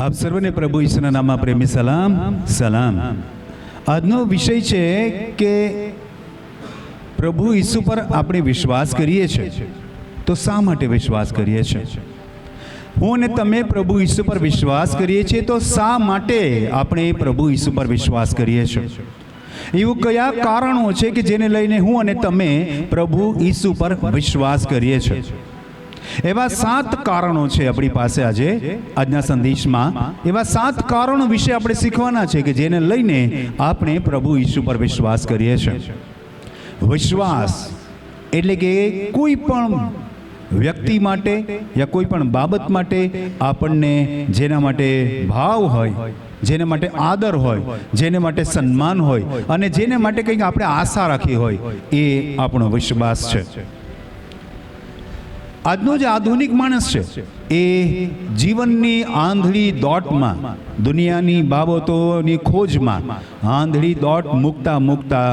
આપ સર્વને પ્રભુ ઈશ્વરના નામમાં પ્રેમી સલામ સલામ. આજનો વિષય છે કે પ્રભુ ઈસુ પર આપણે વિશ્વાસ કરીએ છીએ. તો શા માટે વિશ્વાસ કરીએ છીએ? હું અને તમે પ્રભુ ઈસુ પર વિશ્વાસ કરીએ છીએ તો શા માટે આપણે પ્રભુ ઈસુ પર વિશ્વાસ કરીએ છીએ? એવું કયા કારણો છે કે જેને લઈને હું અને તમે પ્રભુ ઈસુ પર વિશ્વાસ કરીએ છીએ? એવા સાત કારણો છે આપણી પાસે આજે આજના સંદેશમાં. એવા સાત કારણો વિશે આપણે શીખવાના છે કે જેને લઈને આપણે પ્રભુ ઈસુ પર વિશ્વાસ કરીએ છીએ. વિશ્વાસ એટલે કે કોઈ પણ વ્યક્તિ માટે યા કોઈ પણ બાબત માટે આપણને જેના માટે ભાવ હોય જેને માટે આદર હોય જેને માટે સન્માન હોય અને જેને માટે કંઈક આપણે આશા રાખી હોય એ આપણો વિશ્વાસ છે. આજનો જે આધુનિક માણસ છે, એ જીવનની આંધળી દોટમાં, દુનિયાની બાબતોની ખોજમાં, આંધળી દોટ મૂકતા મૂકતા,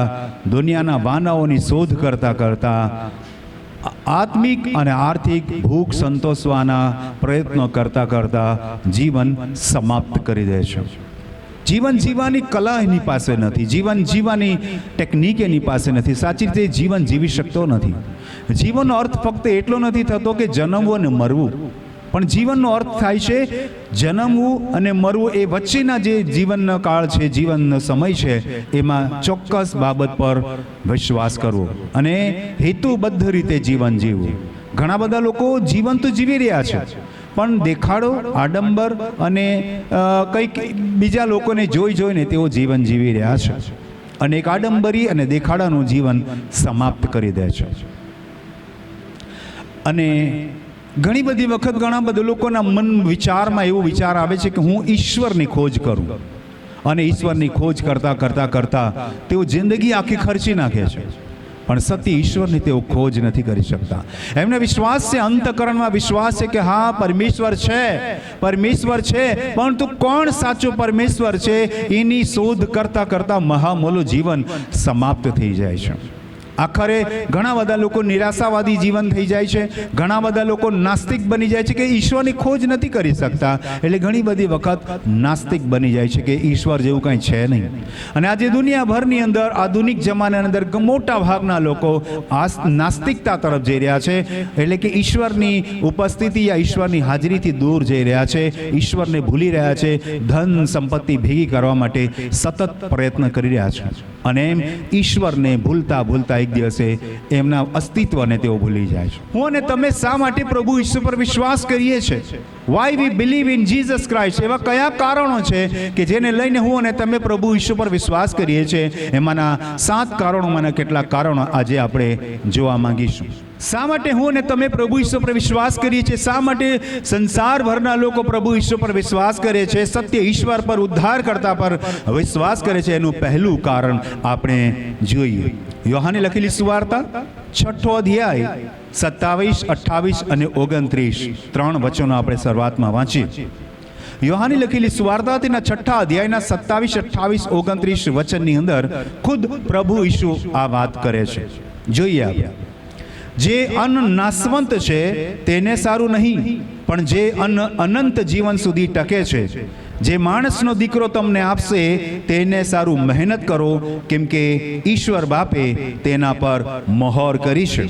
દુનિયાના વાનાઓની શોધ કરતા કરતા, આત્મિક અને આર્થિક ભૂખ સંતોષવાના પ્રયત્નો કરતા કરતા જીવન સમાપ્ત કરી દે છે. જીવન જીવવાની કલા એની પાસે નથી, જીવન જીવવાની ટેકનિક એની પાસે નથી. સાચી રીતે જીવન જીવી શકતો નથી. જીવનનો અર્થ ફક્ત એટલો નથી થતો કે જન્મવું અને મરવું. પણ જીવનનો અર્થ થાય છે, જન્મવું અને મરવું એ વચ્ચેના જે જીવનનો કાળ છે, જીવનનો સમય છે, એમાં ચોક્કસ બાબત પર વિશ્વાસ કરવો અને હેતુબદ્ધ રીતે જીવન જીવવું. ઘણા બધા લોકો જીવન તો જીવી રહ્યા છે. પણ દેખાડો આડંબર અને કંઈક બીજા લોકોને જોઈ જોઈને તેઓ જીવન જીવી રહ્યા છે. અને એક આડંબરી અને દેખાડાનું જીવન સમાપ્ત કરી દે છે. અને ઘણી બધી વખત ઘણા બધા લોકોના મન વિચારમાં એવો વિચાર આવે છે કે હું ઈશ્વરની ખોજ કરું. અને ઈશ્વરની ખોજ કરતા કરતા કરતા તેઓ જિંદગી આખી ખર્ચી નાખે છે. પણ સત્ય ઈશ્વરની તેઓ ખોજ નથી કરી શકતા. એમને વિશ્વાસ છે, અંતકરણમાં વિશ્વાસ છે કે હા, પરમેશ્વર છે પરમેશ્વર છે પરંતુ કોણ સાચો પરમેશ્વર છે? એની શોધ કરતા કરતા મહામોલું જીવન સમાપ્ત થઈ જાય છે. આખરે ઘણા બધા લોકો નિરાશાવાદી જીવન થઈ જાય છે. ઘણા બધા લોકો નાસ્તિક બની જાય છે કે ઈશ્વરની ખોજ નથી કરી શકતા. એટલે ઘણી બધી વખત નાસ્તિક બની જાય છે કે ઈશ્વર જેવું કાંઈ છે નહીં. અને આજે દુનિયાભરની અંદર, આધુનિક જમાનાની અંદર મોટા ભાગના લોકો આસ, નાસ્તિકતા તરફ જઈ રહ્યા છે. એટલે કે ઈશ્વરની ઉપસ્થિતિ યા ઈશ્વરની હાજરીથી દૂર જઈ રહ્યા છે. ઈશ્વરને ભૂલી રહ્યા છે. ધન સંપત્તિ ભેગી કરવા માટે સતત પ્રયત્ન કરી રહ્યા છે. અને એમ ઈશ્વરને ભૂલતા ભૂલતા એક દિવસે એમના અસ્તિત્વને તેઓ ભૂલી જાય છે. હું અને તમે શા માટે પ્રભુ ઈશ્વર પર વિશ્વાસ કરીએ છીએ why we believe in Jesus Christ એવા કયા કારણો છે કે જેને લઈને હું અને તમે પ્રભુ ઈશ્વર પર વિશ્વાસ કરીએ છીએ? એમાંના સાત કારણોમાંના કેટલાક કારણો આજે આપણે જોવા માંગીશું. શા માટે હું અને તમે પ્રભુ ઈશ્વર પર વિશ્વાસ કરીએ છીએ? શા માટે સંસારભરના લોકો પ્રભુ ઈશ્વર પર વિશ્વાસ કરે છે? સત્ય ઈશ્વર પર ઉદ્ધાર કરતા પર વિશ્વાસ કરે છે? એનું પહેલું કારણ આપણે જોઈએ. યોહાને લખેલી સુવાર્તા, છઠ્ઠો અધ્યાય, સત્તાવીસ, અઠ્ઠાવીસ અને ઓગણત્રીસ. ત્રણ વચનો આપણે શરૂઆતમાં વાંચીએ. યોહાની લખેલી સુવાર્તા તેના છઠ્ઠા અધ્યાયના સત્તાવીસ, અઠ્ઠાવીસ, ઓગણત્રીસ વચનની અંદર ખુદ પ્રભુ ઈશુ આ વાત કરે છે. જોઈએ આપણે. જે અન્ન નાશવંત છે, તેને સારું નહીં, પણ જે અન્ન અનંત જીવન સુધી ટકે છે. જે માણસનો દીકરો તમને આપશે, તેને સારું મહેનત કરો, કેમ કે ઈશ્વર બાપે તેના પર મહોર કરી છે.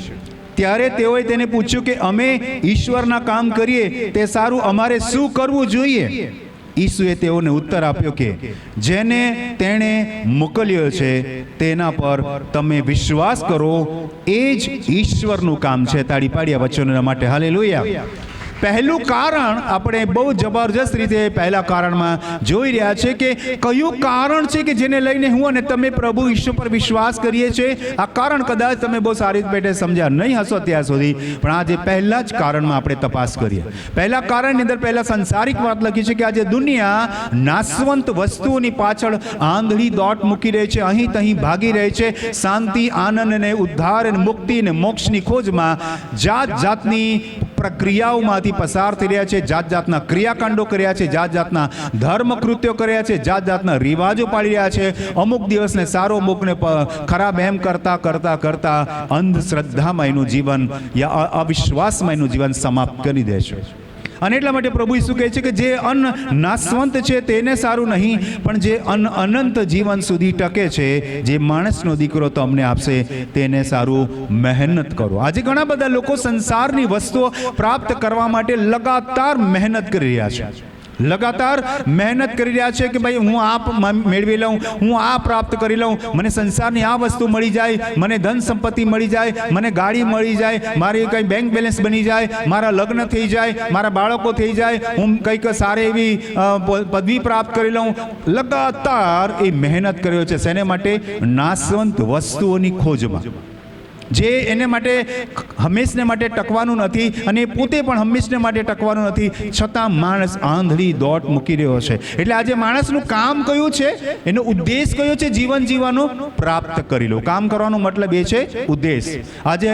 ત્યારે તેઓએ તેને પૂછ્યું કે, અમે ઈશ્વરના કામ કરીએ, તે સારું અમારે શું કરવું જોઈએ? ઈસુએ તેઓને ઉત્તર આપ્યો કે, જેને તેણે મોકલ્યો છે, તેના પર તમે વિશ્વાસ કરો, એ જ ઈશ્વરનું કામ છે. તાળી પાડ્યા વચનોના માટે. હાલે પહેલું કારણ આપણે બહુ જબરજસ્ત રીતે પહેલા કારણમાં જોઈ રહ્યા છે કે કયું કારણ છે કે જેને લઈને હું અને તમે પ્રભુ ઈશ્વર પર વિશ્વાસ કરીએ છીએ? આ કારણ કદાચ તમે બહુ સારી રીતે સમજ્યા નહીં હશો ત્યાં સુધી, પણ આજે પહેલા જ કારણમાં આપણે તપાસ કરીએ. પહેલા કારણની અંદર પહેલા સંસારિક વાત લખી છે કે આજે દુનિયા નાશવંત વસ્તુઓની પાછળ આંધળી દોટ મૂકી રહી છે, અહીં તહીં ભાગી રહી છે. શાંતિ, આનંદ અને ઉદ્ધાર અને મુક્તિ અને મોક્ષની ખોજમાં જાત જાતની પ્રક્રિયાઓમાંથી પસાર થઈ રહ્યા છે જાત જાતના ક્રિયાકાંડો કર્યા છે જાત જાતના ધર્મ કૃત્યો કર્યા છે જાત જાતના રિવાજો પાડી રહ્યા છે. અમુક દિવસને સારો અમુકને ખરાબ એમ કરતા કરતા કરતા અંધશ્રદ્ધામાં એનું જીવન યા અવિશ્વાસમાં એનું જીવન સમાપ્ત કરી દે છે. અને એટલા માટે પ્રભુ ઈસુ કહે છે કે જે અન્ન નાશવંત છે તેને સારું નહીં, પણ જે અન્ન અનંત જીવન સુધી ટકે છે, જે માણસનો દીકરો તમને આપશે, તેને સારું મહેનત કરો. આજે ઘણા બધા લોકો સંસારની વસ્તુઓ પ્રાપ્ત કરવા માટે લગાતાર મહેનત કરી રહ્યા છે. લગાતાર મહેનત કરી રહ્યા છે કે ભાઈ હું આ મેળવી લઉં, હું આ પ્રાપ્ત કરી લઉં. મને સંસારની આ વસ્તુ મળી જાય, મને ધન સંપત્તિ મળી જાય, મને ગાડી મળી જાય, મારી કંઈ બેંક બેલેન્સ બની જાય, મારા લગ્ન થઈ જાય, મારા બાળકો થઈ જાય, હું કંઈક સારી એવી પદવી પ્રાપ્ત કરી લઉં. લગાતાર એ મહેનત કર્યો છે. શેને માટે? નાશવંત વસ્તુઓની ખોજમાં. જે એને માટે હંમેશને માટે ટકવાનું નથી અને પોતે પણ હંમેશને માટે ટકવાનું નથી, છતાં માણસ આંધળી દોટ મૂકી રહ્યો છે. એટલે આજે માણસનું કામ કયું છે? એનો ઉદ્દેશ કયો છે? જીવન જીવવાનો પ્રાપ્ત કરી લો. કામ કરવાનો મતલબ એ છે ઉદ્દેશ. આજે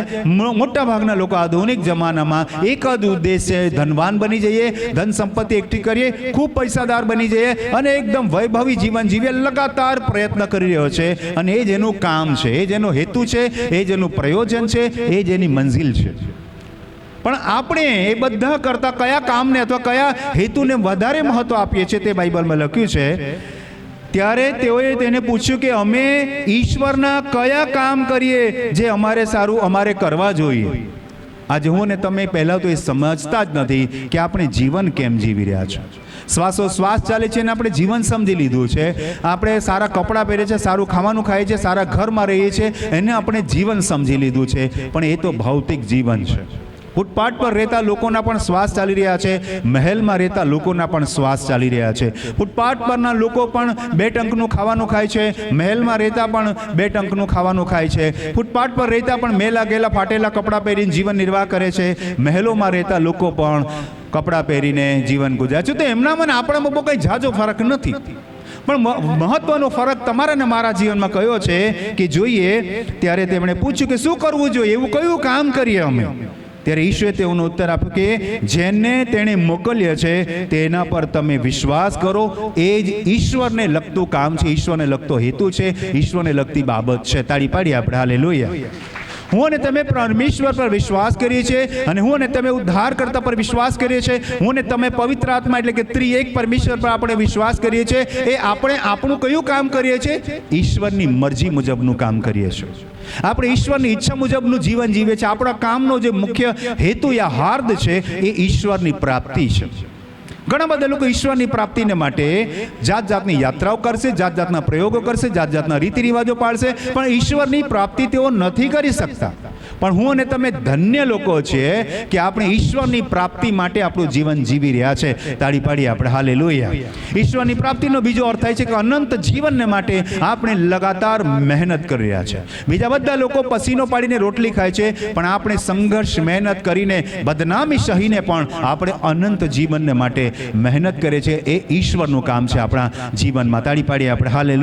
મોટા ભાગના લોકો આધુનિક જમાનામાં એક જ ઉદ્દેશ છે ધનવાન બની જઈએ, ધન સંપત્તિ એકઠી કરીએ, ખૂબ પૈસાદાર બની જઈએ અને એકદમ વૈભવી જીવન જીવે લગાતાર પ્રયત્ન કરી રહ્યો છે. અને એ જ એનું કામ છે, એ જેનો હેતુ છે, એ જેનું પ્રયોજન છે, એ જ એની મંજિલ છે. પણ આપણે એ બધા કરતાં કયા કામને અથવા કયા હેતુને વધારે મહત્વ આપીએ છીએ તે બાઇબલમાં લખ્યું છે, ત્યારે તેઓએ તેને પૂછ્યું કે અમે ઈશ્વરના કયા કામ કરીએ જે અમારે સારું અમારે કરવા જોઈએ? આજે હું ને તમે પહેલાં તો એ સમજતા જ નથી કે આપણે જીવન કેમ જીવી રહ્યા છો. શ્વાસો શ્વાસ ચાલે છે અને આપણે જીવન સમજી લીધું છે. આપણે સારા કપડાં પહેરે છે સારું ખાવાનું ખાઈએ છીએ, સારા ઘરમાં રહીએ છીએ, એને આપણે જીવન સમજી લીધું છે. પણ એ તો ભૌતિક જીવન છે. ફૂટપાથ પર રહેતા લોકોના પણ શ્વાસ ચાલી રહ્યા છે. મહેલમાં રહેતા લોકોના પણ શ્વાસ ચાલી રહ્યા છે. ફૂટપાથ પરના લોકો પણ બે ટંકનું ખાવાનું ખાય છે. મહેલમાં રહેતા પણ બે ટંકનું ખાવાનું ખાય છે. ફૂટપાથ પર રહેતા પણ મેલા ગેલા ફાટેલા કપડાં પહેરીને જીવન નિર્વાહ કરે છે. મહેલોમાં રહેતા લોકો પણ કપડાં પહેરીને જીવન ગુજારે છે. તો એમના મને આપણામાં બહુ કંઈ ઝાઝો ફરક નથી. પણ મ- મહત્વનો ફરક તમારા ને મારા જીવનમાં કયો છે કે જોઈએ, ત્યારે તેમણે પૂછ્યું કે શું કરવું જોઈએ? એવું કયું કામ કરીએ અમે? ત્યારે ઈશ્વરે તેઓનો ઉત્તર આપ્યો કે જેને તેણે મોકલ્યો છે, તેના પર તમે વિશ્વાસ કરો. એ જ ઈશ્વરને લગતું કામ છે, ઈશ્વરને લગતો હેતુ છે, ઈશ્વરને લગતી બાબત છે. તાળી પાડી આપણે. હાલે હું અને તમે પરમેશ્વર પર વિશ્વાસ કરીએ છીએ અને હું અને તમે ઉદ્ધાર કરતા પર વિશ્વાસ કરીએ છીએ. હું અને તમે પવિત્ર આત્મા એટલે કે ત્રિએક પરમેશ્વર પર આપણે વિશ્વાસ કરીએ છીએ. એ આપણે આપણું કયું કામ કરીએ છીએ? ઈશ્વરની મરજી મુજબનું કામ કરીએ છીએ. આપણે ઈશ્વરની ઈચ્છા મુજબનું જીવન જીવીએ છીએ. આપણા કામનો જે મુખ્ય હેતુ યા હાર્દ છે એ ઈશ્વરની પ્રાપ્તિ છે. ઘણા બધા લોકો ઈશ્વરની પ્રાપ્તિને માટે જાત જાતની યાત્રાઓ કરશે જાત જાતના પ્રયોગો કરશે જાત જાતના રીતિ રિવાજો પાળશે પણ ઈશ્વરની પ્રાપ્તિ તેઓ નથી કરી શકતા. પણ હું અને તમે ધન્ય લોકો છીએ કે આપણે ઈશ્વરની પ્રાપ્તિ માટે આપણું જીવન જીવી રહ્યા છે. તાળી પાડી આપણે. હાલે ઈશ્વરની પ્રાપ્તિનો બીજો અર્થ થાય છે કે અનંત જીવનને માટે આપણે લગાતાર મહેનત કરી રહ્યા છે. બીજા બધા લોકો પસીનો પાડીને રોટલી ખાય છે, પણ આપણે સંઘર્ષ મહેનત કરીને બદનામી સહીને પણ આપણે અનંત જીવનને માટે મહેનત કરે છે. એ ઈશ્વરનું કામ છે આપણા જીવનમાં. તાળી પાડીએ આપણે. હાલે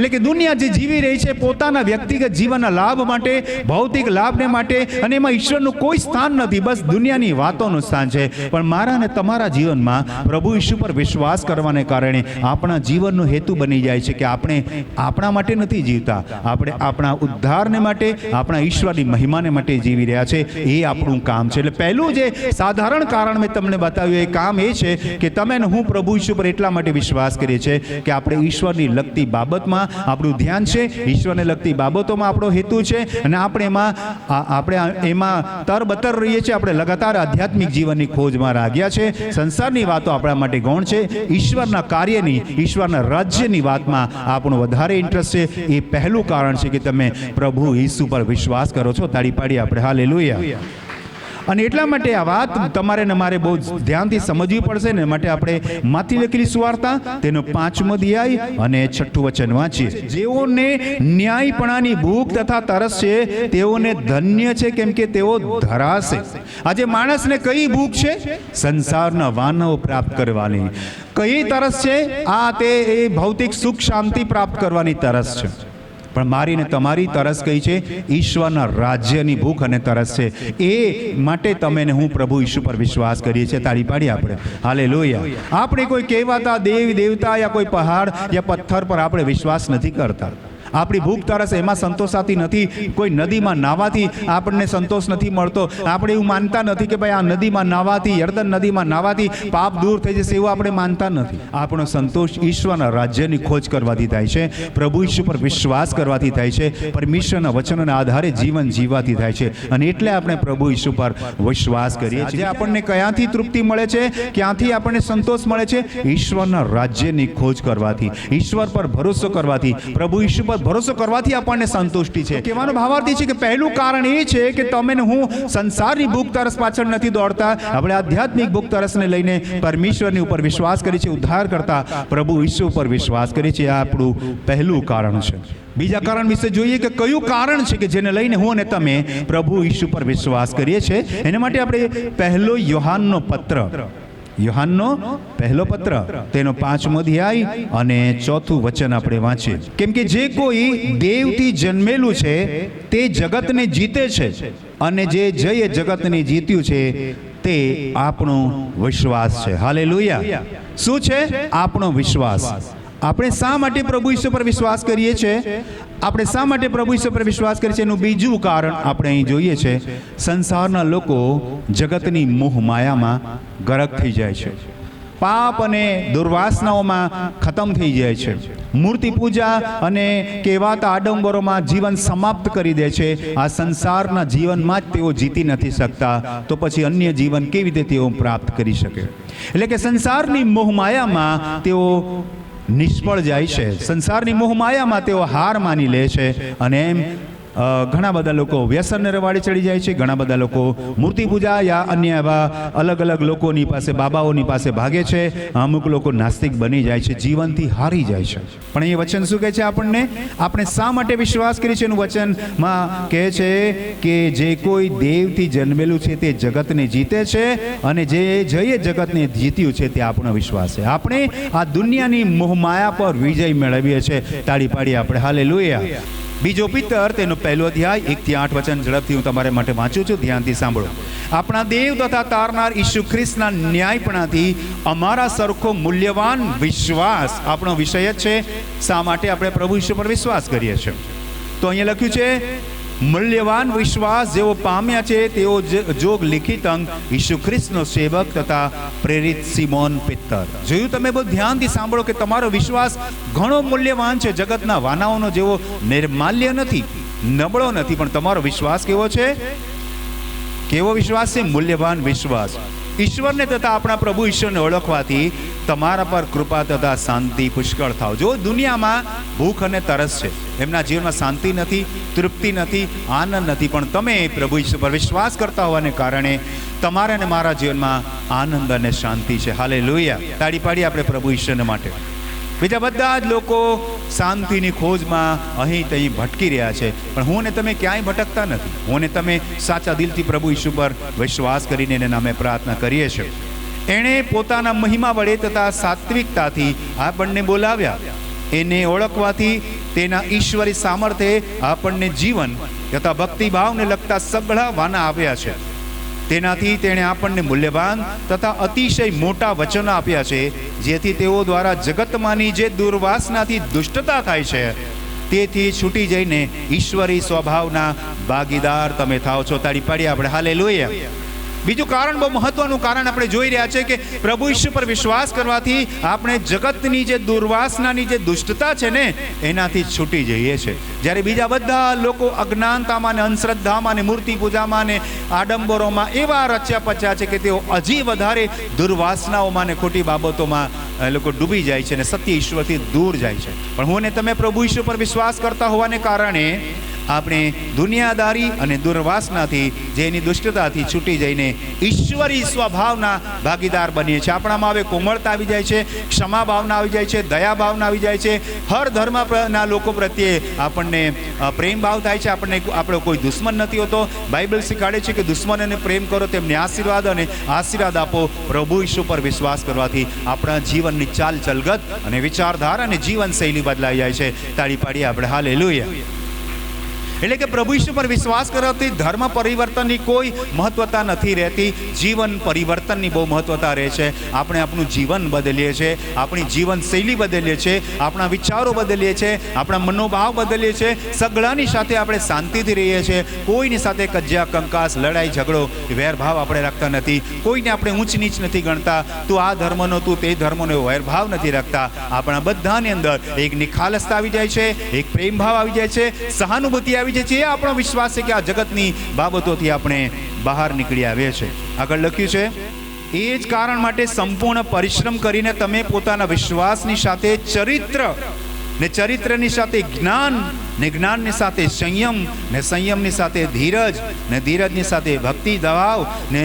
એટલે કે દુનિયા જે જીવી રહી છે, પોતાના વ્યક્તિગત જીવનના લાભ માટે, ભૌતિક લાભને માટે, અને એમાં ઈશ્વરનું કોઈ સ્થાન નથી, બસ દુનિયાની વાતોનું સ્થાન છે. પણ મારા અને તમારા જીવનમાં પ્રભુ ઈશુ પર વિશ્વાસ કરવાને કારણે આપણા જીવનનો હેતુ બની જાય છે કે આપણે આપણા માટે નથી જીવતા. આપણે આપણા ઉદ્ધારને માટે, આપણા ઈશ્વરની મહિમાને માટે જીવી રહ્યા છે. એ આપણું કામ છે. એટલે પહેલું જે સાધારણ કારણ મેં તમને બતાવ્યું, એ કામ એ છે કે તમે હું પ્રભુ ઈશ્વર પર એટલા માટે વિશ્વાસ કરીએ છીએ કે આપણે ઈશ્વરની લગતી બાબતમાં આપણું ધ્યાન છે, ઈશ્વરને લગતી બાબતોમાં આપણો હેતુ છે અને આપણે એમાં આપણે એમાં તરબતર રહીએ છીએ. આપણે લગાતાર આધ્યાત્મિક જીવનની ખોજમાં રાગ્યા છે. સંસારની વાતો આપણા માટે ગૌણ છે. ઈશ્વરના કાર્યની, ઈશ્વરના રાજ્યની વાતમાં આપણો વધારે ઇન્ટરેસ્ટ છે. એ પહેલું કારણ છે કે તમે પ્રભુ ઈસુ પર વિશ્વાસ કરો છો. તાળી પાડી આપણે. હાલે અને એટલા માટે આ વાત તમારે ને મારે બહુ ધ્યાનથી સમજવી પડશે ને માટે આપણે માથી લખેલી સુવાર્તા, તેનો પાંચમો ધ્યાય અને છઠ્ઠું વચન વાંચીએ. જેઓને ન્યાયપણાની ભૂખ તથા તરસ છે, તેઓને ધન્ય છે કેમ કે તેઓ ધરાશે. આજે માણસને કઈ ભૂખ છે? સંસારના વાનવ પ્રાપ્ત કરવાની. કઈ તરસ છે? આ તે એ ભૌતિક સુખ શાંતિ પ્રાપ્ત કરવાની તરસ છે. પણ મારી ને તમારી તરસ કઈ છે? ઈશ્વરના રાજ્યની ભૂખ અને તરસ છે. એ માટે તમે ને હું પ્રભુ ઈશુ પર વિશ્વાસ કરીએ છીએ. તાળી પાડી આપણે. હાલે લોહિયા આપણે કોઈ કહેવાતા દેવ દેવતા યા કોઈ પહાડ યા પથ્થર પર આપણે વિશ્વાસ નથી કરતા. આપણી ભૂખ તરસ એમાં સંતોષાતી નથી. કોઈ નદીમાં નાવાથી આપણને સંતોષ નથી મળતો. આપણે એવું માનતા નથી કે ભાઈ આ નદીમાં નાવાથી યર્દન નદીમાં નાવાથી પાપ દૂર થઈ જશે એવું આપણે માનતા નથી. આપણો સંતોષ ઈશ્વરના રાજ્યની ખોજ કરવાથી થાય છે, પ્રભુ ઈશ્વર પર વિશ્વાસ કરવાથી થાય છે, પરમેશ્વરના વચનોના આધારે જીવન જીવવાથી થાય છે. અને એટલે આપણે પ્રભુ ઈશ્વર પર વિશ્વાસ કરીએ છીએ. આપણને ક્યાંથી તૃપ્તિ મળે છે? ક્યાંથી આપણને સંતોષ મળે છે? ઈશ્વરના રાજ્યની ખોજ કરવાથી, ઈશ્વર પર ભરોસો કરવાથી, પ્રભુ ઈશ્વર પર ભરોસો કરવાથી આપણને સંતુષ્ટિ છે. કહેવાનો ભાવાર્થ છે કે પહેલું કારણ એ છે કે તમે હું સંસારની ભૂખ તરસ પાછળ નથી દોડતા. આપણે આધ્યાત્મિક ભૂખ તરસને લઈને પરમેશ્વરની ઉપર વિશ્વાસ કરીએ છીએ, ઉદ્ધાર કરતા પ્રભુ ઈશ્વર ઉપર વિશ્વાસ કરીએ છીએ. આ આપણું પહેલું કારણ છે. બીજા કારણ વિશે જોઈએ કે કયું કારણ છે કે જેને લઈને હું અને તમે પ્રભુ ઈશ્વર પર વિશ્વાસ કરીએ છીએ? એના માટે આપણે પહેલો યોહાનનો પત્ર યોહાનનો પહેલો પત્ર, તેનો પાંચમો અધ્યાય અને ચોથું વચન આપણે વાંચીએ. કેમ કે જે કોઈ દેવથી જન્મેલું છે, તે જગતને જીતે છે અને જે જય જગતને જીત્યું છે, તે આપણો વિશ્વાસ છે. હાલે શું છે? આપણો વિશ્વાસ. આપણે શા માટે પ્રભુ ઈશ્વર પર વિશ્વાસ કરીએ છીએ? આપણે શા માટે પ્રભુ ઈશ્વર પર વિશ્વાસ કરીએ છીએ? એનું બીજું કારણ આપણે અહીં જોઈએ છે સંસારના લોકો જગતની મોહ માયામાં ગરક થઈ જાય છે. પાપ અને દુર્વાસનાઓમાં ખતમ થઈ જાય છે. મૂર્તિ પૂજા અને કહેવાતા આડંબરોમાં જીવન સમાપ્ત કરી દે છે. આ સંસારના જીવનમાં જ તેઓ જીતી નથી શકતા. તો પછી અન્ય જીવન કેવી રીતે તેઓ પ્રાપ્ત કરી શકે? એટલે કે સંસારની મોહમાયામાં તેઓ નિષ્ફળ જાય છે. સંસારની મોહમાયામાં તેઓ હાર માની લે છે અને એમ ઘણા બધા લોકો વ્યસનને રવાડે ચડી જાય છે, ઘણા બધા લોકો મૂર્તિ પૂજા યા અન્ય એવા અલગ અલગ લોકોની પાસે, બાબાઓની પાસે ભાગે છે. અમુક લોકો નાસ્તિક બની જાય છે, જીવનથી હારી જાય છે. પણ એ વચન શું કહે છે આપણને? આપણે શા માટે વિશ્વાસ કરીએ છીએ એનું વચનમાં કહે છે કે જે કોઈ દેવથી જન્મેલું છે તે જગતને જીતે છે અને જે જઈએ જગતને જીત્યું છે તે આપણો વિશ્વાસ છે. આપણે આ દુનિયાની મોહમાયા પર વિજય મેળવીએ છીએ. તાળી પાડી આપણે. હાલે લોહિયા બીજો પિત્તર, તેનો પહેલો અધ્યાય, એકથી આઠ વચન ઝડપથી હું તમારા માટે વાંચું છું. ધ્યાનથી સાંભળો. આપણા દેવ તથા તારનાર ઈસુ ખ્રિસ્તના ન્યાયપણાથી અમારા સરખો મૂલ્યવાન વિશ્વાસ આપણો વિષય જ છે. શા માટે આપણે પ્રભુ ઈસુ પર વિશ્વાસ કરીએ છીએ? તો અહીંયા લખ્યું છે મૂલ્યવાન વિશ્વાસ જેવો પામ્યા છે, તેઓ જોગ લિખિત અંગ ઈસુ ખ્રિસ્તનો સેવક તથા પ્રેરિત સિમોન પિત્તર. જોયું તમે બહુ ધ્યાનથી સાંભળો કે તમારો વિશ્વાસ ઘણો મૂલ્યવાન છે, જગતના વાનાઓનો જેવો નિર્માલ્ય નથી, નબળો નથી, પણ તમારો વિશ્વાસ કેવો છે? કેવો વિશ્વાસ છે? મૂલ્યવાન વિશ્વાસ. ઈશ્વરને તથા આપણા પ્રભુ ઈશ્વરને ઓળખવાથી તમારા પર કૃપા તથા શાંતિ પુષ્કળ થાવ. જો દુનિયામાં ભૂખ અને તરસ છે, એમના જીવનમાં શાંતિ નથી, તૃપ્તિ નથી, આનંદ નથી, પણ તમે પ્રભુ ઈશ્વર પર વિશ્વાસ કરતા હોવાને કારણે તમારા અને મારા જીવનમાં આનંદ અને શાંતિ છે. હાલે લોહિયા તાળી પાડી આપણે પ્રભુ ઈશ્વરને માટે. બીજા બધા જ લોકો શાંતિની ખોજમાં અહીં તહીં ભટકી રહ્યા છે. પણ હું ને તમે ક્યાંય ભટકતા નથી. હું ને તમે સાચા દિલથી પ્રભુ ઈશુ પર વિશ્વાસ કરીને એને નામે પ્રાર્થના કરીએ છીએ. એણે પોતાના મહિમા વડે તથા સાત્વિકતાથી આપણને બોલાવ્યા. એને ઓળખવાથી તેના ઈશ્વરી સામર્થ્યે આપણને જીવન તથા ભક્તિભાવને લગતા સગળા વાના આવ્યા છે. તેનાથી તેણે આપણને મૂલ્યવાન તથા અતિશય મોટા વચનો આપ્યા છે, જેથી તેઓ દ્વારા જગતમાંની જે દુર્વાસનાથી દુષ્ટતા થાય છે, તેથી છૂટી જઈને ઈશ્વરી સ્વભાવના ભાગીદાર તમે થાવ છો. તાળી પાડી આપણે. હાલે લોહીએ બીજું કારણ બહુ મહત્વનું કારણ આપણે જોઈ રહ્યા છે કે પ્રભુ ઈશ્વર પર વિશ્વાસ કરવાથી આપણે જગતની જે દુર્વાસનાની જે દુષ્ટતા છે ને, એનાથી છૂટી જઈએ છે. જ્યારે બીજા બધા લોકો અજ્ઞાનતામાં ને અંધશ્રદ્ધામાં ને મૂર્તિ પૂજામાં ને આડંબરોમાં એવા રચ્યા પચ્યા છે કે તેઓ હજી વધારે દુર્વાસનાઓમાં ને ખોટી બાબતોમાં લોકો ડૂબી જાય છે ને સત્ય ઈશ્વરથી દૂર જાય છે. પણ હું ને તમે પ્રભુ ઈશ્વર પર વિશ્વાસ કરતા હોવાને કારણે આપણે દુનિયાદારી અને દુર્વાસનાથી, જેની દુષ્ટતાથી છૂટી જઈને ઈશ્વરી સ્વભાવના ભાગીદાર બનીએ છીએ. આપણામાં હવે કોમળતા આવી જાય છે, ક્ષમા ભાવના આવી જાય છે, દયા ભાવના આવી જાય છે. હર ધર્મના લોકો પ્રત્યે આપણને પ્રેમ ભાવ થાય છે. આપણને આપણો કોઈ દુશ્મન નથી હોતો. બાઇબલ શીખવાડે છે કે દુશ્મનને પ્રેમ કરો તેમને આશીર્વાદ અને આશીર્વાદ આપો. પ્રભુ ઈશ્વર પર વિશ્વાસ કરવાથી આપણા જીવનની ચાલ ચલગત અને વિચારધારા અને જીવનશૈલી બદલાઈ જાય છે. તાળી પાડી આપણે. હાલે એટલે કે પ્રભુ ઈશ્વર પર વિશ્વાસ કરવાથી ધર્મ પરિવર્તનની કોઈ મહત્વતા નથી રહેતી, જીવન પરિવર્તનની બહુ મહત્વતા રહે છે. આપણે આપણું જીવન બદલીએ છીએ, આપણી જીવનશૈલી બદલીએ છીએ, આપણા વિચારો બદલીએ છીએ, આપણા મનોભાવ બદલીએ છીએ, સગળાની સાથે આપણે શાંતિથી રહીએ છીએ. કોઈની સાથે કજ્યા કંકાસ, લડાઈ, ઝઘડો, વેરભાવ આપણે રાખતા નથી. કોઈને આપણે ઊંચ નીચ નથી ગણતા. તું આ ધર્મનો, તું તે ધર્મનો વેરભાવ નથી રાખતા. આપણા બધાની અંદર એક નિખાલસતા આવી જાય છે, એક પ્રેમભાવ આવી જાય છે, સહાનુભૂતિ આવી જાય છે એ આપણો વિશ્વાસ છે કે આ જગતની બાબતોથી આપણે બહાર નીકળી આવ્યા છે આગળ લખ્યું છે, એ જ કારણ માટે સંપૂર્ણ પરિશ્રમ કરીને તમે પોતાના વિશ્વાસની સાથે ચરિત્ર ને ચરિત્રની સાથે જ્ઞાન ને જ્ઞાનની સાથે સંયમ ને સંયમની સાથે ધીરજ ને ધીરજની સાથે ભક્તિ દવાવ ને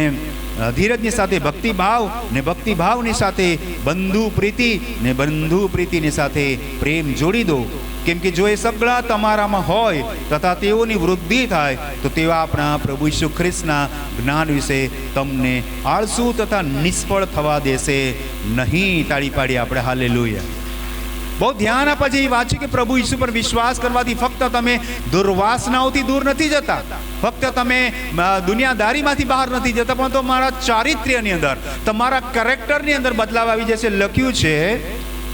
ધીરજની સાથે ભક્તિભાવ ને ભક્તિભાવની સાથે બંધુ પ્રીતિ ને બંધુ પ્રીતિની સાથે પ્રેમ જોડી દો. કેમ કે જો એ સગળા તમારામાં હોય, તથા તેઓની વૃદ્ધિ થાય, તો તેવા આપણા પ્રભુ ઈસુ ખ્રિસ્તના જ્ઞાન વિશે તમને આળસુ તથા નિષ્ફળ થવા દેશે નહીં, તાળી પાડી આપણે. હાલે બહુ ધ્યાન આપવા જેવી વાત છે કે પ્રભુ ઈસુ પર વિશ્વાસ કરવાથી ફક્ત તમે દુર્વાસનાઓથી દૂર નથી જતા. ફક્ત તમે દુનિયાદારીમાંથી બહાર નથી જતા, પણ તમારા ચારિત્ર્યની અંદર, તમારા કેરેક્ટરની અંદર બદલાવ આવી જશે. લખ્યું છે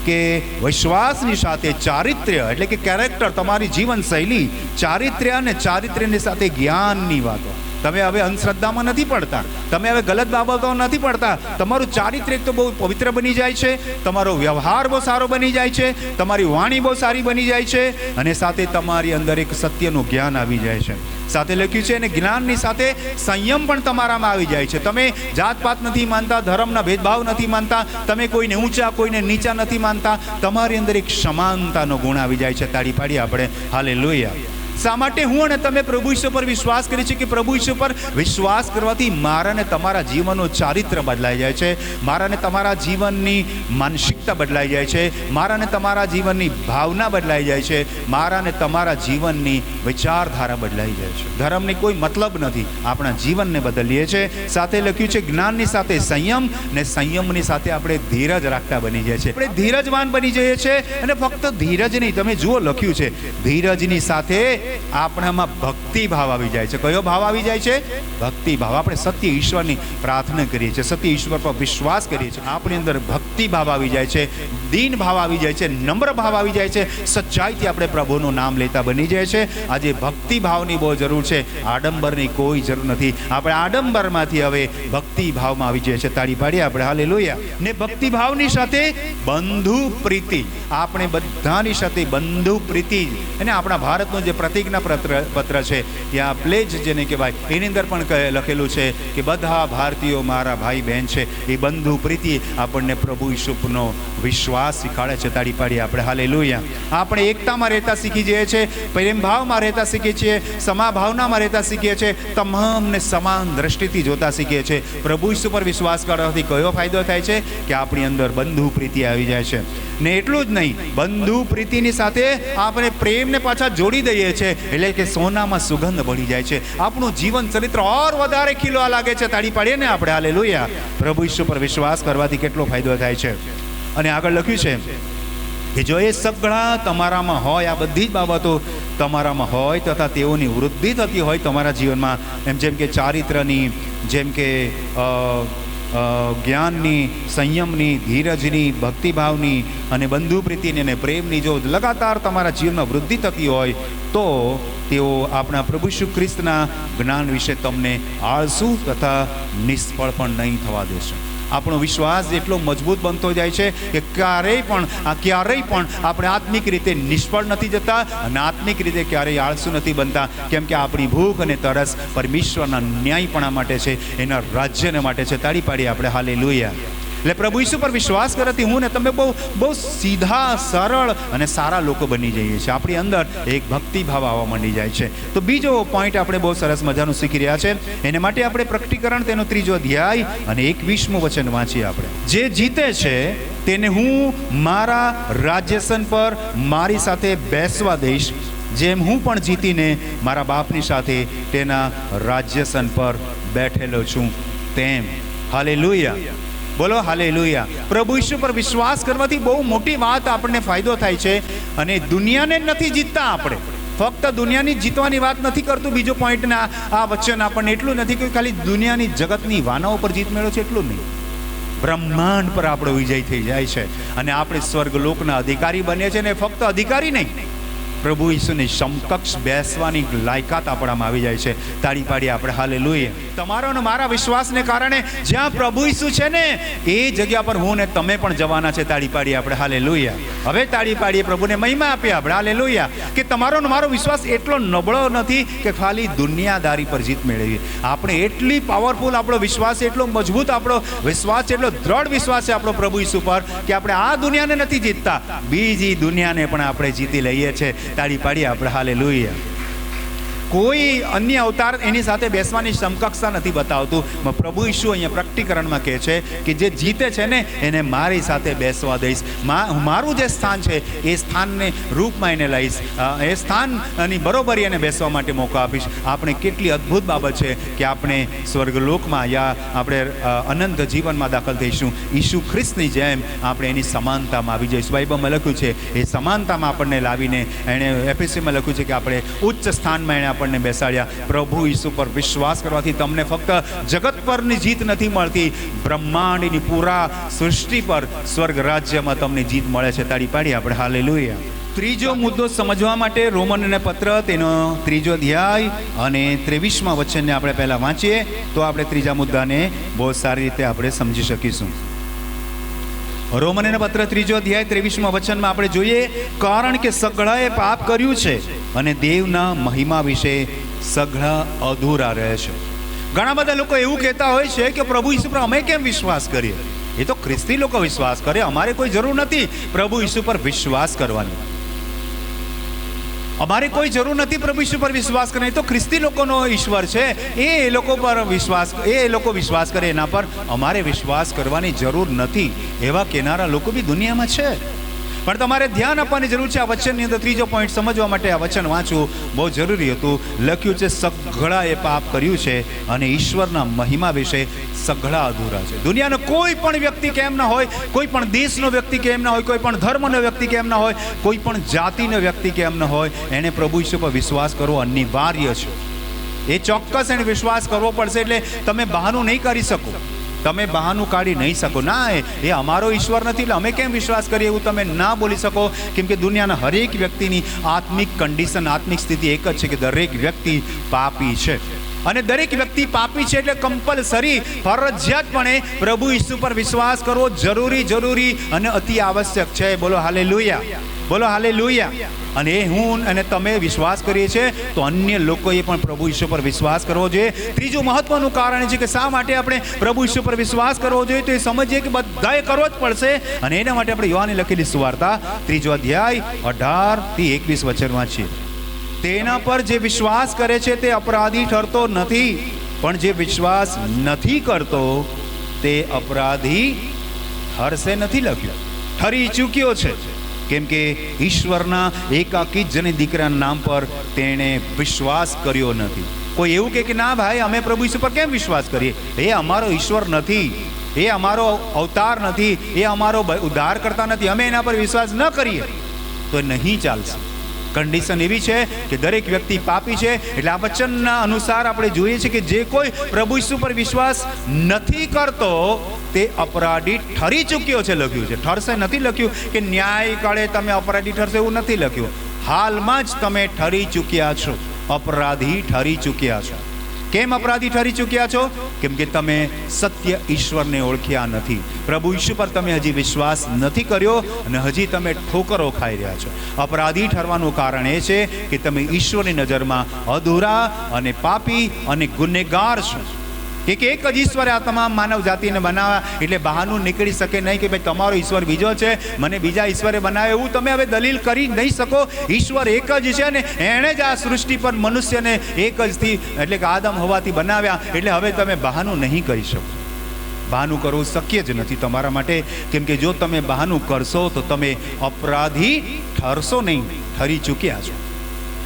કે વિશ્વાસની સાથે ચારિત્ર્ય, એટલે કે કેરેક્ટર તમારી જીવનશૈલી ચારિત્ર્ય અને ચારિત્ર્યની સાથે જ્ઞાનની વાતો. તમે હવે અંધશ્રદ્ધામાં નથી પડતા. તમે હવે ગલત બાબતો નથી પડતા. તમારું ચારિત્ર્ય તો બહુ પવિત્ર બની જાય છે, તમારો વ્યવહાર બહુ સારો બની જાય છે, તમારી વાણી બહુ સારી બની જાય છે અને સાથે તમારી અંદર એક સત્યનું જ્ઞાન આવી જાય છે. સાથે લખ્યું છે અને જ્ઞાનની સાથે સંયમ પણ તમારામાં આવી જાય છે. તમે જાતપાત નથી માનતા, ધર્મના ભેદભાવ નથી માનતા, તમે કોઈને ઊંચા, કોઈને નીચા નથી માનતા. તમારી અંદર એક સમાનતાનો ગુણ આવી જાય છે. તાળી પાડી આપણે. હાલે લોહિયા શા માટે હું અને તમે પ્રભુ ઈશ્વર પર વિશ્વાસ કરી છે કે પ્રભુ ઈશ્વર પર વિશ્વાસ કરવાથી મારા ને તમારા જીવનનું ચારિત્ર બદલાઈ જાય છે? મારા ને તમારા જીવનની માનસિકતા બદલાઈ જાય છે? મારા ને તમારા જીવનની ભાવના બદલાઈ જાય છે? મારા ને તમારા જીવનની વિચારધારા બદલાઈ જાય છે. ધર્મની કોઈ મતલબ નથી. આપણા જીવનને બદલીએ છે. સાથે લખ્યું છે, જ્ઞાનની સાથે સંયમ ને સંયમની સાથે આપણે ધીરજ રાખતા બની જાય છે આપણે ધીરજવાન બની જઈએ છીએ અને ફક્ત ધીરજ નહીં. તમે જુઓ, લખ્યું છે, ધીરજની સાથે આપણામાં ભક્તિ ભાવ આવી જાય છે. કયો ભાવ આવી જાય છે? ભક્તિ ભાવ આપણે સત્ય ઈશ્વરની પ્રાર્થના કરીએ છીએ. સત્ય ઈશ્વર પર વિશ્વાસ કરીએ છીએ. આપણી અંદર ભક્તિ ભાવ આવી જાય છે. દીન ભાવ આવી જાય છે. નમ્ર ભાવ આવી જાય છે. સચ્ચાઈથી આપણે પ્રભુનું નામ લેતા બની જાય છે. આજે ભક્તિ ભાવની બહુ જરૂર છે. આડંબરની કોઈ જરૂર નથી. આપણે આડંબરમાંથી હવે ભક્તિ ભાવમાં આવી જાય છે તાળી પાડીએ આપણે. હાલે લોહિયા ને ભક્તિ ભાવની સાથે બંધુ પ્રીતિ. આપણે બધાની સાથે બંધુ પ્રીતિ. અને આપણા ભારતનું જે પ્રતિજ્ઞા પત્ર પત્ર છે. ત્યાં પ્લેજ જેને કહેવાય, એની અંદર પણ લખેલું છે કે બધા ભારતીયો મારા ભાઈ બહેન છે. એ બંધુ પ્રીતિ આપણને પ્રભુ ઈસુપનો વિશ્વાસ શીખાડે છે. તાળી પાડી આપણે. હાલે લોહિયા આપણે એકતામાં રહેતા શીખી જઈએ છીએ, પ્રેમભાવમાં રહેતા શીખીએ છીએ, સમાભાવનામાં રહેતા શીખીએ છીએ, તમામને સમાન દ્રષ્ટિથી જોતા શીખીએ છીએ. પ્રભુ ઈસુ પર વિશ્વાસ કરવાથી કયો ફાયદો થાય છે? કે આપણી અંદર બંધુ પ્રીતિ આવી જાય છે. ને એટલું જ નહીં, બંધુ પ્રીતિની સાથે આપણે પ્રેમને પાછા જોડી દઈએ છીએ. એટલે કે સોનામાં સુગંધ ભળી જાય છે. આપણું જીવન ચરિત્ર ઓર વધારે ખીલવા લાગે છે. તાળી પાડીએ ને આપણે. હાલે લોહિયા પ્રભુ ઈશ્વર પર વિશ્વાસ કરવાથી કેટલો ફાયદો થાય છે. અને આગળ લખ્યું છે કે જો એ સગળા તમારામાં હોય, આ બધી જ બાબતો તમારામાં હોય તથા તેઓની વૃદ્ધિ થતી હોય તમારા જીવનમાં, એમ જેમ કે ચારિત્રની, જેમ કે જ્ઞાનની, સંયમની, ધીરજની, ભક્તિભાવની અને બંધુપ્રીતિની અને પ્રેમની જો લગાતાર તમારા જીવનમાં વૃદ્ધિ થતી હોય, તો તેઓ આપણા પ્રભુ શ્રી ખ્રિસ્તના જ્ઞાન વિશે તમને આળસુ તથા નિષ્ફળ પણ નહીં થવા દેશે. આપણો વિશ્વાસ એટલો મજબૂત બનતો જાય છે કે ક્યારેય પણ, આ ક્યારેય પણ આપણે આત્મિક રીતે નિષ્ફળ નથી જતા અને આત્મિક રીતે ક્યારેય આળસુ નથી બનતા. કેમ કે આપણી ભૂખ અને તરસ પરમેશ્વરના ન્યાયપણા માટે છે, એના રાજ્યને માટે છે. તાળી પાડી આપણે. હાલે લોહિયા એટલે પ્રભુ ઈસુ પર વિશ્વાસ કરવાથી હું ને તમે બહુ બહુ સીધા, સરળ અને સારા લોકો બની જઈએ છીએ. આપણી અંદર એક ભક્તિ ભાવ આવવા માંડી જાય છે. તો બીજો પોઈન્ટ આપણે બહુ સરસ મજાનું શીખી રહ્યા છે. એને માટે આપણે પ્રકટીકરણ તેનો ત્રીજો અધ્યાય અને એકવીસમું વચન વાંચીએ આપણે. જે જીતે છે, તેને હું મારા રાજ્યસન પર મારી સાથે બેસવા દઈશ. જેમ હું પણ જીતીને મારા બાપની સાથે તેના રાજ્યસન પર બેઠેલો છું. તેમ. હાલે બોલો હાલે પ્રભુ ઈશ્વર પર વિશ્વાસ કરવાથી બહુ મોટી વાત આપણને ફાયદો થાય છે અને દુનિયાને નથી જીતતા આપણે. ફક્ત દુનિયાની જીતવાની વાત નથી કરતું, બીજો પોઈન્ટના આ વચન આપણને એટલું નથી કે ખાલી દુનિયાની જગતની વાનાઓ પર જીત મેળવો છે એટલું નહીં. બ્રહ્માંડ પર આપણો વિજય થઈ જાય છે અને આપણે સ્વર્ગ લોકના અધિકારી બને છે ને ફક્ત અધિકારી નહીં પ્રભુ ઈસુની સમકક્ષ બેસવાની લાયકાત આપણામાં આવી જાય છે. તાળી પાડી આપણે. હાલે લોહીએ તમારો અને મારા વિશ્વાસને કારણે જ્યાં પ્રભુ ઈસુ છે ને, એ જગ્યા પર હું ને તમે પણ જવાના છે. તાળી પાડી આપણે. હાલે લોહિયા હવે તાળી પાડીએ પ્રભુને મહિમા આપીએ આપણે. હાલે લોહિયા કે તમારો અને મારો વિશ્વાસ એટલો નબળો નથી કે ખાલી દુનિયાદારી પર જીત મેળવીએ. આપણે એટલી પાવરફુલ આપણો વિશ્વાસ એટલો મજબૂત આપણો વિશ્વાસ એટલો દ્રઢ વિશ્વાસ છે આપણો પ્રભુ ઈસુ પર કે આપણે આ દુનિયાને નથી જીતતા. બીજી દુનિયાને પણ આપણે જીતી લઈએ છીએ તાળી પાડીએ આપણે હાલે લોહિયા કોઈ અન્ય અવતાર એની સાથે બેસવાની સમકક્ષતા નથી બતાવતું. પ્રભુ ઈશુ અહીંયા પ્રકટીકરણમાં કહે છે કે જે જીતે છે ને, એને મારી સાથે બેસવા દઈશ. મારું જે સ્થાન છે, એ સ્થાનને રૂપમાં એને લઈશ. એ સ્થાનની બરોબરી એને બેસવા માટે મોકો આપીશ. આપણે કેટલી અદ્ભુત બાબત છે કે આપણે સ્વર્ગલોકમાં યા આપણે અનંત જીવનમાં દાખલ થઈશું. ઈશુ ખ્રિસ્તની જેમ આપણે એની સમાનતામાં આવી જઈશું. બાઇબલમાં લખ્યું છે, એ સમાનતામાં આપણને લાવીને એણે એફએસસીમાં લખ્યું છે કે આપણે ઉચ્ચ સ્થાનમાં એણે આપણને બેસાડ્યા. પ્રભુ ઈસુ પર વિશ્વાસ કરવાથી તમને ફક્ત જગત પરની જીત નથી મળતી. બ્રહ્માંડની પૂરા સૃષ્ટિ પર સ્વર્ગ રાજ્યમાં તમને જીત મળે છે. તાળી પાડી આપણે. હાલે ત્રીજો મુદ્દો સમજવા માટે રોમનને પત્ર, તેનો ત્રીજો અધ્યાય અને ત્રેવીસમાં વચનને આપણે પહેલાં વાંચીએ. તો આપણે ત્રીજા મુદ્દાને બહુ સારી રીતે આપણે સમજી શકીશું. રોમનને પત્ર ત્રીજો અધ્યાય ત્રેવીસમાં વચનમાં આપણે જોઈએ, કારણ કે સઘળાએ પાપ કર્યું છે અને દેવના મહિમા વિશે સઘળા અધૂરા રહે છે. ઘણા બધા લોકો એવું કહેતા હોય છે કે પ્રભુ ઈસુ પર અમે કેમ વિશ્વાસ કરીએ? એ તો ખ્રિસ્તી લોકો વિશ્વાસ કરે, અમારે કોઈ જરૂર નથી પ્રભુ ઈસુ પર વિશ્વાસ કરવાની. અમારે કોઈ જરૂર નથી પ્રભુ ઈશ્વર પર વિશ્વાસ કરે તો ખ્રિસ્તી લોકોનો ઈશ્વર છે. એ એ લોકો પર વિશ્વાસ, એ લોકો વિશ્વાસ કરે એના પર. અમારે વિશ્વાસ કરવાની જરૂર નથી. એવા કહેનારા લોકો બી દુનિયામાં છે. પણ તમારે ધ્યાન આપવાની જરૂર છે. આ વચનની અંદર ત્રીજો પોઈન્ટ સમજવા માટે આ વચન વાંચવું બહુ જરૂરી હતું. લખ્યું છે, સઘળાએ પાપ કર્યું છે અને ઈશ્વરના મહિમા વિશે સઘળા અધૂરા છે. દુનિયાનો કોઈ પણ વ્યક્તિ કેમ ના હોય, કોઈ પણ દેશનો વ્યક્તિ કેમ ના હોય, કોઈ પણ ધર્મનો વ્યક્તિ કેમ ના હોય, કોઈ પણ જાતિનો વ્યક્તિ કેમ ન હોય, એને પ્રભુ ઈશ્વર પર વિશ્વાસ કરવો અનિવાર્ય છે. એ ચોક્કસ એને વિશ્વાસ કરવો પડશે એટલે તમે બહાનું નહીં કરી શકો. તમે બહાનું કાઢી નહીં શકો. ના, એ અમારો ઈશ્વર નથી, એટલે અમે કેમ વિશ્વાસ કરીએ એવું તમે ના બોલી શકો? કેમ કે દુનિયાના હરેક વ્યક્તિની આત્મિક કન્ડિશન આત્મિક સ્થિતિ એક જ છે કે દરેક વ્યક્તિ પાપી છે. અને દરેક વ્યક્તિ પાપી છે એટલે કમ્પલસરી ફરજિયાતપણે પ્રભુ ઈસુ પર વિશ્વાસ કરવો જરૂરી જરૂરી અને અતિ આવશ્યક છે. બોલો હાલે બોલો હાલે અને એ હું અને તમે વિશ્વાસ કરીએ છીએ તો અન્ય લોકોએ પણ પ્રભુ ઈશ્વર પર વિશ્વાસ કરવો જોઈએ. ત્રીજું મહત્વનું કારણ છે કે શા માટે આપણે પ્રભુ ઈશ્વર પર વિશ્વાસ કરવો જોઈએ તો એ સમજીએ કે બધાએ કરવો જ પડશે અને એના માટે આપણે યુવાને લખેલી સુવાર્તા ત્રીજો અધ્યાય અઢારથી એકવીસ વચનમાં વાંચીએ તેના પર જે વિશ્વાસ કરે છે તે અપરાધી ઠરતો નથી, પણ જે વિશ્વાસ નથી કરતો, તે અપરાધી ઠરશે નથી લખ્યું. ઠરી ચૂક્યો છે. કેમ કે ઈશ્વરના એકાકી જને દીકરાના નામ પર તેણે વિશ્વાસ કર્યો નથી. કોઈ એવું કહે કે ના ભાઈ, અમે પ્રભુ ઈશ્વર પર કેમ વિશ્વાસ કરીએ? એ અમારો ઈશ્વર નથી. એ અમારો અવતાર નથી. એ અમારો ઉદ્ધાર કરતા નથી. અમે એના પર વિશ્વાસ ન કરીએ. તો નહીં ચાલશે. કન્ડિશન એવી છે કે દરેક વ્યક્તિ પાપી છે. એટલે આ વચનના અનુસાર આપણે જોઈએ છીએ કે જે કોઈ પ્રભુ ઈસુ પર વિશ્વાસ નથી કરતો, તે અપરાધી ઠરી ચૂક્યો છે લખ્યું છે. ઠરશે નથી લખ્યું કે ન્યાય કાળે તમે અપરાધી ઠરશે એવું નથી લખ્યું. હાલમાં જ તમે ઠરી ચૂક્યા છો. અપરાધી ઠરી ચૂક્યા છો. કેમ અપરાધી ઠરી ચૂક્યા છો? કેમ કે તમે સત્ય ઈશ્વરને ઓળખ્યા નથી. પ્રભુ ઈશ્વર પર તમે હજી વિશ્વાસ નથી કર્યો અને હજી તમે ઠોકરો ખાઈ રહ્યા છો. અપરાધી ઠરવાનું કારણ એ છે કે તમે ઈશ્વરની નજરમાં અધૂરા અને પાપી અને ગુનેગાર છો. કે એક જ ઈશ્વરે આ તમામ માનવ જાતિને બનાવ્યા એટલે બહાનું નીકળી શકે નહીં કે ભાઈ તમારો ઈશ્વર બીજો છે, મને બીજા ઈશ્વરે બનાવ્યો એવું તમે હવે દલીલ કરી નહીં શકો. ઈશ્વર એક જ છે ને એણે જ આ સૃષ્ટિ પર મનુષ્યને એક જથી એટલે કે આદમ હોવાથી બનાવ્યા. એટલે હવે તમે બહાનું નહીં કરી શકો. બહાનું કરવું શક્ય જ નથી તમારા માટે. કેમ કે જો તમે બહાનું કરશો તો તમે અપરાધી ઠરશો નહીં. ઠરી ચૂક્યા છો.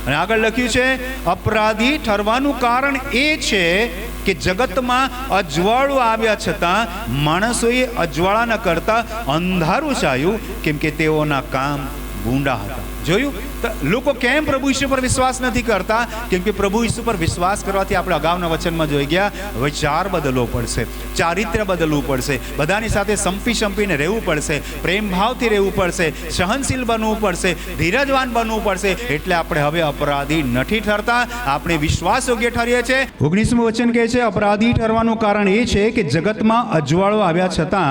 અને આગળ લખ્યું છે, અપરાધી ઠરવાનું કારણ એ છે કે જગતમાં અજવાળું આવ્યા છતાં માણસોએ અજવાળાના કરતા અંધારું ચાહ્યું કેમ કે તેઓના કામ ભૂંડા હતા. જોયું? લોકો કેમ પ્રભુ ઈસુ પર વિશ્વાસ નથી કરતા? કેમ કે પ્રભુ ઈસુ પર વિશ્વાસ કરવાથી આપણે અગાઉના વચનમાં જોઈ ગયા વિચાર બદલવો પડશે. ચારિત્ર્ય બદલવું પડશે. બધાની સાથે સંપી સંપીને રહેવું પડશે. પ્રેમ ભાવથી રહેવું પડશે. સહનશીલ બનવું પડશે. ધીરજવાન બનવું પડશે. એટલે આપણે હવે અપરાધી નથી ઠરતા. આપણે વિશ્વાસ યોગ્ય ઠરીએ છીએ. ઓગણીસમું વચન કહે છે, અપરાધી ઠરવાનું કારણ એ છે કે જગતમાં અજવાળો આવ્યા છતાં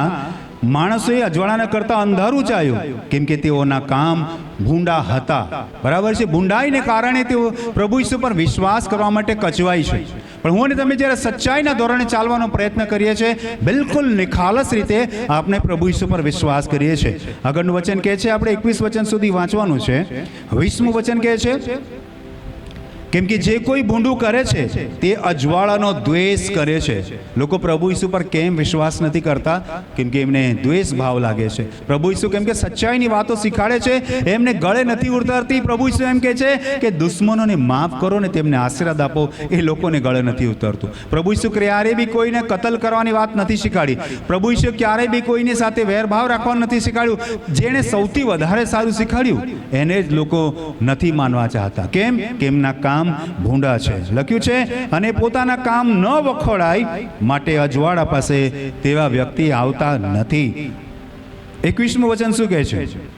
માણસોએ અજવાળાના કરતા અંધારું ચાલ્યું, કેમ કે તેઓના કામ ભૂંડા હતા. બરાબર છે? ભૂંડાઈને કારણે તેઓ પ્રભુ ઈસુ પર વિશ્વાસ કરવા માટે કચવાય છે. પણ હું અને તમે જ્યારે સચ્ચાઈના ધોરણે ચાલવાનો પ્રયત્ન કરીએ છીએ, બિલકુલ નિખાલસ રીતે આપણે પ્રભુ ઈસુ પર વિશ્વાસ કરીએ છીએ. આગળનું વચન કહે છે, આપણે એકવીસ વચન સુધી વાંચવાનું છે. વીસમું વચન કહે છે કેમ કે જે કોઈ ભૂંડું કરે છે, તે અજવાળાનો દ્વેષ કરે છે. લોકો પ્રભુ ઈસુ પર કેમ વિશ્વાસ નથી કરતા? કેમ કે એમને દ્વેષ ભાવ લાગે છે. પ્રભુ ઈસુ કેમ કે સચ્ચાઈની વાતો શીખાડે છે, એમને ગળે નથી ઉતરતી. પ્રભુ ઈસુ એમ કહે છે કે દુશ્મનોને માફ કરો ને તેમને આશીર્વાદ આપો, એ લોકોને ગળે નથી ઉતરતું. પ્રભુ ઈસુ ક્યારે બી કોઈને કતલ કરવાની વાત નથી શીખાડી. પ્રભુ ઈસુ ક્યારેય બી કોઈની સાથે વેરભાવ રાખવાનું નથી શીખાડ્યું. જેણે સૌથી વધારે સારું શીખાડ્યું, એને જ લોકો નથી માનવા ચાહતા. કેમ? કે એમના કામ ભૂંડા છે. લખ્યું છે, અને પોતાના કામ ન વખોડાય, માટે અજવાળા પાસે તેવા વ્યક્તિ આવતા નથી. એકવીસમું વચન શું કહે છે?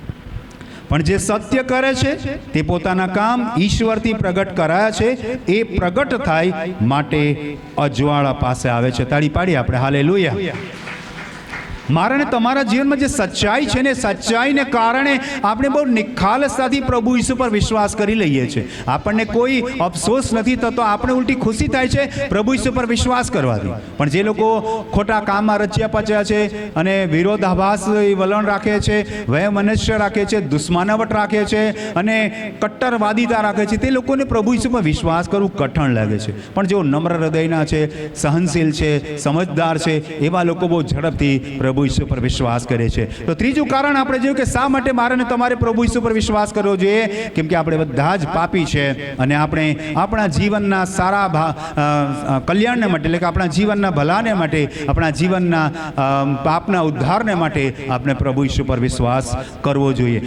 પણ જે સત્ય કરે છે, તે પોતાના કામ ઈશ્વરથી પ્રગટ કરાયા છે. એ પ્રગટ થાય, માટે અજવાળા પાસે આવે છે. તાળી પાડી આપણે. હાલે મારા ને તમારા જીવનમાં જે સચ્ચાઈ છે ને સચ્ચાઈને કારણે આપણે બહુ નિખાલસતાથી પ્રભુ ઈસુ પર વિશ્વાસ કરી લઈએ છીએ. આપણને કોઈ અફસોસ નથી થતો, આપણે ઉલટી ખુશી થાય છે પ્રભુ ઈસુ પર વિશ્વાસ કરવાથી. પણ જે લોકો ખોટા કામમાં રચ્યા પચ્યા છે અને વિરોધાભાસ વલણ રાખે છે વય મનુષ્ય રાખે છે, દુશ્માનવટ રાખે છે અને કટ્ટરવાદીતા રાખે છે, તે લોકોને પ્રભુ ઈસુ પર વિશ્વાસ કરવું કઠણ લાગે છે. પણ જેઓ નમ્ર હૃદયના છે, સહનશીલ છે, સમજદાર છે, એવા લોકો બહુ ઝડપથી પ્રભુ ઈસુ પર વિશ્વાસ કરે છે. તો ત્રીજું કારણ આપણે જોયું કે શા માટે મારે તમારે પ્રભુ ઈસુ પર વિશ્વાસ કરવો જોઈએ? કેમ કે આપણે બધા જ પાપી છે અને આપણે આપણા જીવનના સારા કલ્યાણને માટે, એટલે કે આપણા જીવનના ભલાને માટે, આપણા જીવનના પાપના ઉદ્ધારને માટે આપણે પ્રભુ ઈસુ પર વિશ્વાસ કરવો જોઈએ.